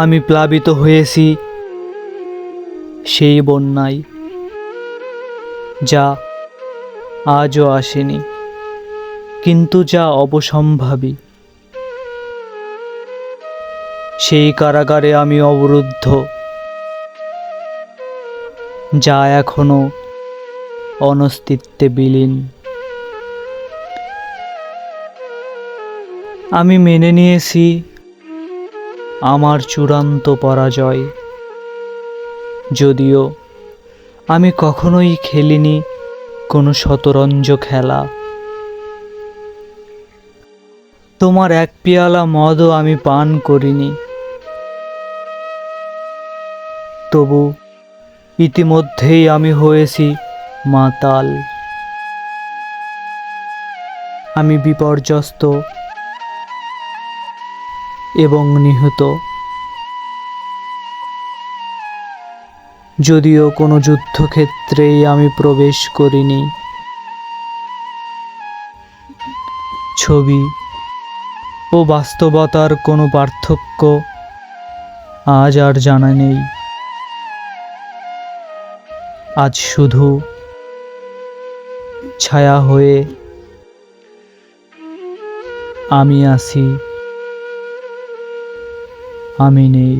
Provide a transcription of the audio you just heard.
আমি প্লাবিত হয়েছি সেই বন্যায়, যা আজও আসেনি, কিন্তু যা অবসম্ভাবী। সেই কারাগারে আমি অবরুদ্ধ, যা এখনও অনস্তিত্বে বিলীন। আমি মেনে নিয়েছি আমার চূড়ান্ত পরাজয়। যদিও আমি কখনোই খেলিনি কোনো শতরঞ্জ খেলা। তোমার এক পেয়ালা মদও আমি পান করিনি। তবু ইতিমধ্যেই আমি হয়েছি মাতাল। আমি বিপর্যস্ত এবং নিহত। যদিও কোনো যুদ্ধক্ষেত্রেই আমি প্রবেশ করিনি। ছবি ও বাস্তবতার কোনো পার্থক্য আজ আর জানা নেই। আজ শুধু ছায়া হয়ে আমি আছি। আমি নেই